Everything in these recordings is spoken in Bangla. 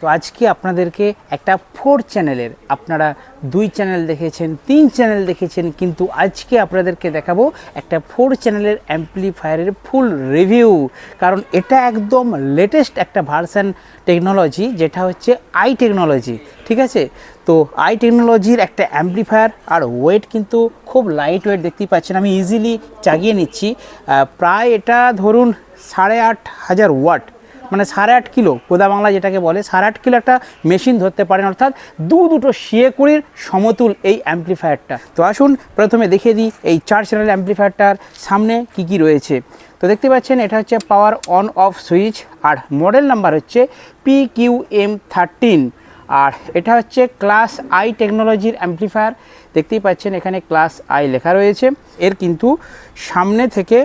তো আজকে আপনাদেরকে একটা ফোর চ্যানেলের আপনারা দুই চ্যানেল দেখেছেন, তিন চ্যানেল দেখেছেন, কিন্তু আজকে আপনাদেরকে দেখাবো একটা ফোর চ্যানেলের অ্যাম্পলিফায়ারের ফুল রিভিউ কারণ এটা একদম লেটেস্ট একটা ভার্সান টেকনোলজি যেটা হচ্ছে আই টেকনোলজি ঠিক আছে? তো আই টেকনোলজির একটা অ্যাম্পলিফায়ার আর ওয়েট কিন্তু খুব লাইট ওয়েট দেখতেই পাচ্ছেন। আমি ইজিলি চাগিয়ে নিচ্ছি। প্রায় এটা ধরুন সাড়ে আট হাজার ওয়াট মানে সাড়ে আট কিলো কোদা বাংলা যেটাকে বলে, সাড়ে আট কিলো একটা মেশিন ধরতে পারেন, অর্থাৎ দু দুটো শিয়েকুড়ির সমতুল এই অ্যাম্পলিফায়ারটা তো আসুন প্রথমে দেখিয়ে দিই এই চার চ্যানেল অ্যাম্পলিফায়ারটার সামনে কি কি রয়েছে। তো দেখতে পাচ্ছেন, এটা হচ্ছে power on off switch R model number P Q M M thirteen আর এটা হচ্ছে ক্লাস আই টেকনোলজির অ্যাম্পলিফায়ার দেখতেই পাচ্ছেন, এখানে ক্লাস আই লেখা রয়েছে। এর কিন্তু সামনে থেকে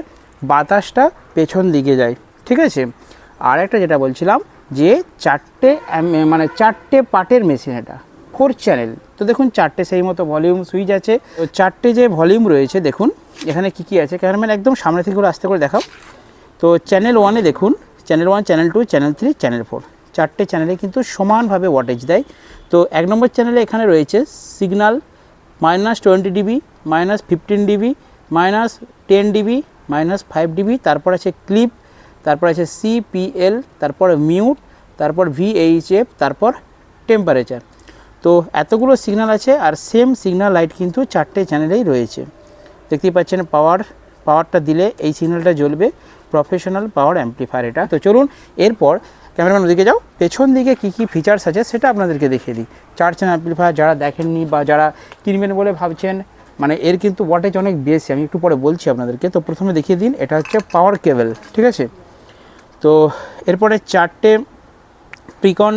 বাতাসটা পেছন দিকে যায়। ঠিক আছে? আর একটা যেটা বলছিলাম যে চারটে মানে চারটে পার্টের মেশিন এটা ফোর চ্যানেল তো দেখুন, চারটে সেই মতো ভলিউম সুইচ আছে। তো চারটে যে ভলিউম রয়েছে, দেখুন, এখানে কি কি আছে? ক্যামেরাম্যান একদম সামনে থেকে আস্তে করে দেখাও। তো চ্যানেল ওয়ানে দেখুন channel one channel two channel three channel four চারটে চ্যানেলে কিন্তু সমানভাবে ওয়াটেজ দেয়। তো এক নম্বর চ্যানেলে এখানে রয়েছে signal minus twenty dB minus fifteen dB minus ten dB minus five dB তারপর আছে ক্লিপ তারপর আছে সিপিএল তারপর মিউট, তারপর ভিএইচএফ তারপর টেম্পারেচার তো এতগুলো সিগনাল আছে আর সেম সিগনাল লাইট কিন্তু চারটে চ্যানেলেই রয়েছে। দেখতেই পাচ্ছেন পাওয়ার পাওয়ারটা দিলে এই সিগন্যালটা জ্বলবে প্রফেশনাল পাওয়ার অ্যাম্পলিফায়ার এটা। তো চলুন এরপর ক্যামেরাম্যান ওদিকে যাও, পেছন দিকে কী কী ফিচার্স আছে সেটা আপনাদেরকে দেখিয়ে দিই। চার চ্যানেল অ্যাম্পলিফায়ার যারা দেখেননি বা যারা কিনবেন বলে ভাবছেন মানে এর কিন্তু ওয়াটেজ অনেক বেশি, আমি একটু পরে বলছি আপনাদেরকে। তো প্রথমে দেখিয়ে দিন, এটা হচ্ছে পাওয়ার কেবল ঠিক আছে? তো এরপরে চারটে স্পিকন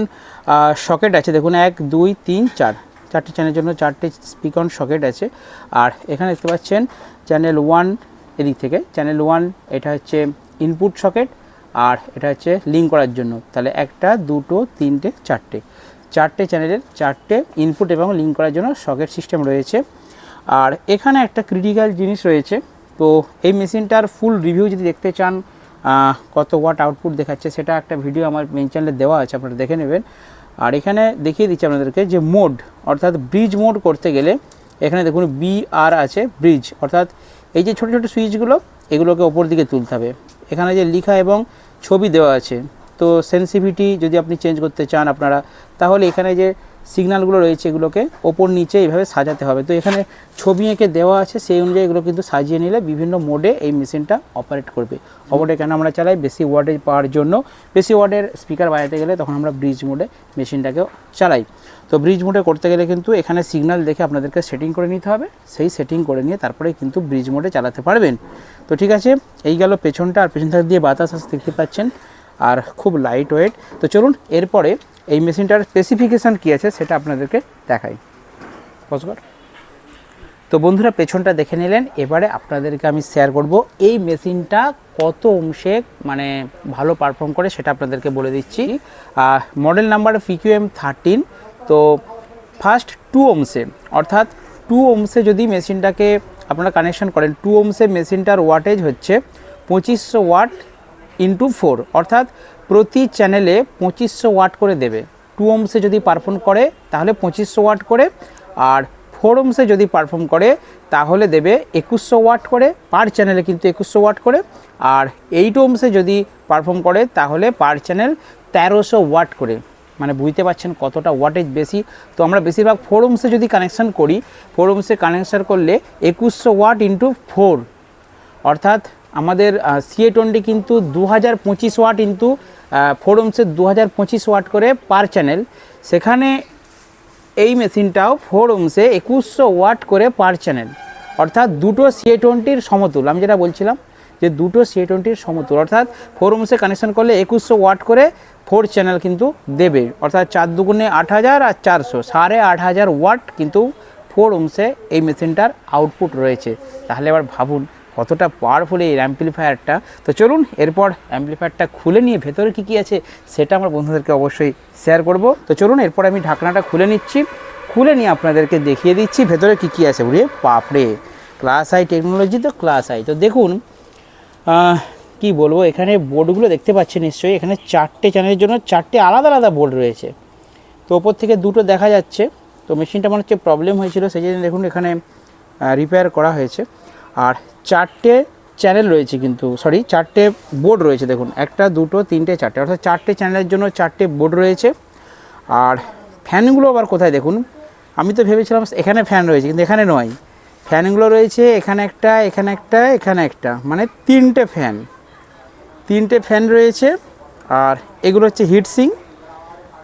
সকেট আছে। দেখুন, এক, দুই, তিন, চার। চারটে চ্যানেলের জন্য চারটে স্পিকন সকেট আছে। আর এখানে দেখতে পাচ্ছেন চ্যানেল ওয়ান এদিক থেকে। চ্যানেল ওয়ান এটা হচ্ছে ইনপুট সকেট আর এটা হচ্ছে লিঙ্ক করার জন্য। তাহলে একটা, দুটো, তিনটে, চারটে। চারটে চ্যানেলের চারটে ইনপুট এবং লিঙ্ক করার জন্য সকেট সিস্টেম রয়েছে। আর এখানে একটা ক্রিটিক্যাল জিনিস রয়েছে। তো এই মেশিনটার ফুল রিভিউ যদি দেখতে চান কত ওয়াট আউটপুট দেখাচ্ছে সেটা একটা ভিডিও আমার মেন চ্যানেলে দেওয়া আছে, আপনারা দেখে নেবেন। আর এখানে দেখিয়ে দিচ্ছি আপনাদেরকে যে মোড অর্থাৎ ব্রিজ মোড করতে গেলে এখানে দেখুন বি আর আছে ব্রিজ অর্থাৎ এই যে ছোটো ছোটো সুইচগুলো এগুলোকে ওপর দিকে তুলতে হবে। এখানে যে লিখা এবং ছবি দেওয়া আছে, তো সেন্সিভিটি যদি আপনি চেঞ্জ করতে চান আপনারা, তাহলে এখানে যে সিগন্যালগুলো রয়েছে এগুলোকে ওপর নিচে এইভাবে সাজাতে হবে। তো এখানে ছবি এঁকে দেওয়া আছে, সেই অনুযায়ী এগুলো কিন্তু সাজিয়ে নিলে বিভিন্ন মোডে এই মেশিনটা অপারেট করবে। অপারেটে কেন আমরা চালাই? বেশি ওয়ার্ডেজ পাওয়ার জন্য। বেশি ওয়ার্ডের স্পিকার বাজাতে গেলে তখন আমরা ব্রিজ মোডে মেশিনটাকে চালাই। তো ব্রিজ মোডে করতে গেলে কিন্তু এখানে সিগনাল দেখে আপনাদেরকে সেটিং করে নিতে হবে। সেই সেটিং করে নিয়ে তারপরে কিন্তু ব্রিজ মোডে চালাতে পারবেন। তো ঠিক আছে, এই গেল পেছনটা আর পেছন দিয়ে বাতাস আসতে দেখতে পাচ্ছেন। আর খুব লাইট ওয়েট তো চলুন, এরপরে এই মেশিনটার স্পেসিফিকেশান কী আছে সেটা আপনাদেরকে দেখাই। বসগর তো বন্ধুরা, পেছনটা দেখে নিলেন। এবারে আপনাদেরকে আমি শেয়ার করব এই মেশিনটা কত অংশে মানে ভালো পারফর্ম করে সেটা আপনাদেরকে বলে দিচ্ছি। মডেল নাম্বার পিকিউএম থার্টিন তো ফার্স্ট টু ওমসে অর্থাৎ টু ওমসে যদি মেশিনটাকে আপনারা কানেকশন করেন টু ওমসে মেশিনটার ওয়াটেজ হচ্ছে পঁচিশশো ওয়াট ইন্টু ফোর অর্থাৎ প্রতি চ্যানেলে পঁচিশশো ওয়াট করে দেবে। টু ওমসে যদি পারফর্ম করে, তাহলে পঁচিশশো ওয়াট করে। আর ফোর ওমসে যদি পারফর্ম করে, তাহলে দেবে একুশশো ওয়াট করে। পার চ্যানেলে কিন্তু একুশশো ওয়াট করে। আর এইট ওমসে যদি পারফর্ম করে, তাহলে পার চ্যানেল তেরোশো ওয়াট করে। মানে বুঝতে পারছেন কতটা ওয়াটেজ বেশি? তো আমরা বেশিরভাগ ফোর ওমসে যদি কানেকশান করি ফোর ওমসে কানেকশান করলে একুশশো ওয়াট ইন্টু ফোর অর্থাৎ আমাদের সিএ টোয়েন্টি কিন্তু দু হাজার পঁচিশ ওয়াট ইন্টু ফোর দু হাজার পঁচিশ ওয়াট করে পার চ্যানেল সেখানে এই মেশিনটাও ফোর ওমসে একুশশো ওয়াট করে পার চ্যানেল অর্থাৎ দুটো সিএ টোয়েন্টির সমতুল। আমি যেটা বলছিলাম যে দুটো সিএ টোয়েন্টির সমতুল। অর্থাৎ ফোর ওমসে কানেকশন করলে একুশশো ওয়াট করে ফোর চ্যানেল কিন্তু দেবে। অর্থাৎ চার দুগুণে আট হাজার আর চারশো, সাড়ে আট হাজার ওয়াট কিন্তু ফোর ওমসে এই মেশিনটার আউটপুট রয়েছে। তাহলে এবার ভাবুন কতটা পাওয়ারফুল এই অ্যাম্পলিফায়ারটা তো চলুন, এরপর অ্যাম্পলিফায়ারটা খুলে নিয়ে ভেতরে কী কী আছে সেটা আমার বন্ধুদেরকে অবশ্যই শেয়ার করব। তো চলুন, এরপর আমি ঢাকনাটা খুলে নিচ্ছি। খুলে নিয়ে আপনাদেরকে দেখিয়ে দিচ্ছি ভেতরে কী কী আছে। বুড়িয়ে বাপরে ক্লাস আই টেকনোলজি তো ক্লাস আই তো দেখুন কি বলব, এখানে বোর্ডগুলো দেখতে পাচ্ছেন নিশ্চয়ই। এখানে চারটে চ্যানেলের জন্য চারটে আলাদা আলাদা বোর্ড রয়েছে। তো ওপর থেকে দুটো দেখা যাচ্ছে। তো মেশিনটা মনে হচ্ছে প্রবলেম হয়েছিল, সেই জন্য দেখুন এখানে রিপেয়ার করা হয়েছে। আর চারটে চ্যানেল রয়েছে কিন্তু সরি চারটে বোর্ড রয়েছে, দেখুন, একটা, দুটো, তিনটে, চারটে, অর্থাৎ চারটে চ্যানেলের জন্য চারটে বোর্ড রয়েছে। আর ফ্যানগুলো আবার কোথায় দেখুন? আমি তো ভেবেছিলাম এখানে ফ্যান রয়েছে, কিন্তু এখানে নয়। ফ্যানগুলো রয়েছে, এখানে একটা এখানে একটা এখানে একটা মানে তিনটে ফ্যান তিনটে ফ্যান রয়েছে, আর এগুলো হচ্ছে হিট সিং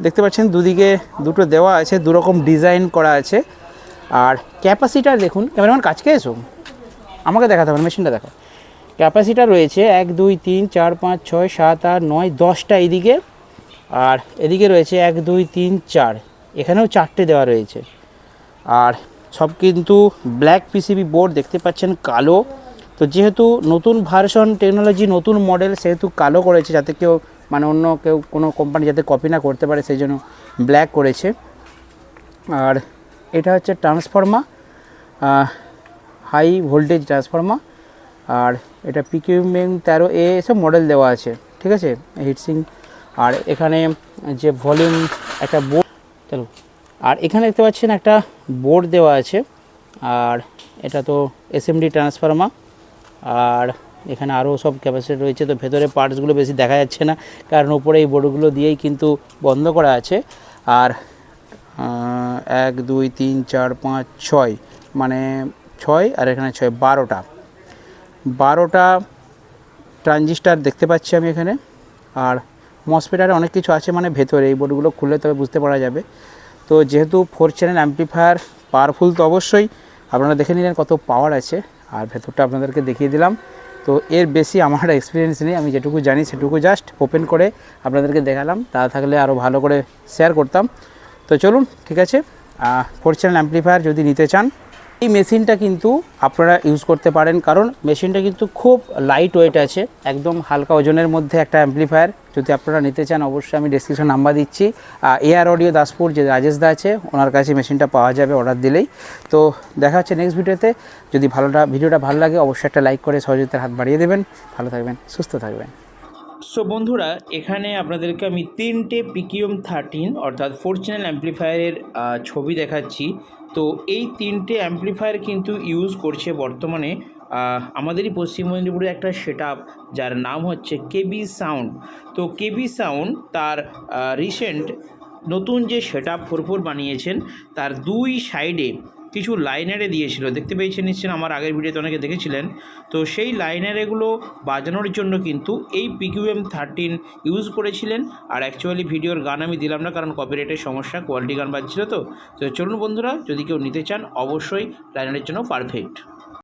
দেখতে পাচ্ছেন, দুদিকে দুটো দেওয়া আছে, দুরকম ডিজাইন করা আছে। আর ক্যাপাসিটার দেখুন ক্যামেরাম্যান কাছকে এসো। আমাকে দেখাতে হবে মেশিনটা দেখো। ক্যাপাসিটার রয়েছে এক, দুই, তিন, চার, পাঁচ, ছয়, সাত, আট, নয়, দশটা এদিকে। আর এদিকে রয়েছে এক, দুই, তিন, চার। এখানেও চারটে দেওয়া রয়েছে। আর সব কিন্তু ব্ল্যাক পিসিবি বোর্ড দেখতে পাচ্ছেন, কালো। তো যেহেতু নতুন ভার্সন টেকনোলজি, নতুন মডেল সেহেতু কালো করেছে, যাতে কেউ মানে অন্য কেউ, কোনো কোম্পানি যাতে কপি না করতে পারে, সেই জন্য ব্ল্যাক করেছে। আর এটা হচ্ছে ট্রান্সফর্মা হাই ভোল্টেজ ট্রান্সফর্মার আর এটা পিকিউমেন তেরো এ এসব মডেল দেওয়া আছে, ঠিক আছে? হিটসিং আর এখানে যে ভলিউম একটা বোর্ড চলো। আর এখানে দেখতে পাচ্ছেন একটা বোর্ড দেওয়া আছে, আর এটা তো এসএমডি ট্রান্সফর্মা আর এখানে আরও সব ক্যাপাসিটি রয়েছে, তো ভেতরে পার্টসগুলো বেশি দেখা যাচ্ছে না, কারণ উপরে এই বোর্ডগুলো দিয়েই কিন্তু বন্ধ করা আছে। আর এক, দুই, তিন, চার, পাঁচ, ছয় মানে ছয় আর এখানে ছয় বারোটা। বারোটা ট্রানজিস্টার দেখতে পাচ্ছি আমি এখানে। আর মসপেটারে অনেক কিছু আছে মানে ভেতরে, এই বোর্ডগুলো খুললে তবে বুঝতে পারা যাবে। তো যেহেতু ফোর চ্যানেল অ্যাম্পলিফায়ার পাওয়ারফুল তো অবশ্যই, আপনারা দেখে নিলেন কত পাওয়ার আছে। আর ভেতরটা আপনাদেরকে দেখিয়ে দিলাম। তো এর বেশি আমার এক্সপিরিয়েন্স নেই, আমি যেটুকু জানি সেটুকু জাস্ট ওপেন করে আপনাদেরকে দেখালাম। তা থাকলে আরও ভালো করে শেয়ার করতাম। তো চলুন, ঠিক আছে? ফোর চ্যানেল অ্যাম্পলিফায়ার যদি নিতে চান এই মেশিনটা কিন্তু আপনারা ইউজ করতে পারেন। কারণ মেশিনটা কিন্তু খুব লাইট ওয়েট আছে, একদম হালকা ওজনের মধ্যে একটা অ্যাম্পলিফায়ার যদি আপনারা নিতে চান, অবশ্যই আমি ডিসক্রিপশন নাম্বার দিচ্ছি। এআর অডিও দাসপুর যে রাজেশ দা আছে, ওনার কাছে মেশিনটা পাওয়া যাবে অর্ডার দিলেই। তো দেখা হচ্ছে নেক্সট ভিডিওতে যদি ভালোটা, ভিডিওটা ভালো লাগে, অবশ্যই একটা লাইক করে সহযোগিতার হাত বাড়িয়ে দেবেন। ভালো থাকবেন, সুস্থ থাকবেন। সো বন্ধুরা, এখানে আপনাদেরকে আমি তিনটে পিকিউম থার্টিন অর্থাৎ ফোর চ্যানেল অ্যাম্পলিফায়ারের ছবি দেখাচ্ছি। তো এই তিনটে অ্যাম্পলিফায়ার কিন্তু ইউজ করছে বর্তমানে আমাদেরই পশ্চিম মেদিনীপুরের একটা সেট যার নাম হচ্ছে কেবি সাউন্ড তো কেবি সাউন্ড তার রিসেন্ট নতুন যে সেট আপ বানিয়েছেন, তার দুই সাইডে কিছু লাইনারে দিয়েছিল। দেখতে পেয়েছেন নিশ্চয়ই আমার আগের ভিডিওতে অনেকে দেখেছিলেন। তো সেই লাইনারেগুলো বাজানোর জন্য কিন্তু এই পিকিউএম থার্টিন ইউজ করেছিলেন। আর অ্যাকচুয়ালি ভিডিওর গান আমি দিলাম না, কারণ কপিরাইটের সমস্যা কোয়ালিটি গান বাজছিল তো। তো চলুন বন্ধুরা, যদি কেউ নিতে চান, অবশ্যই লাইনারের জন্য পারফেক্ট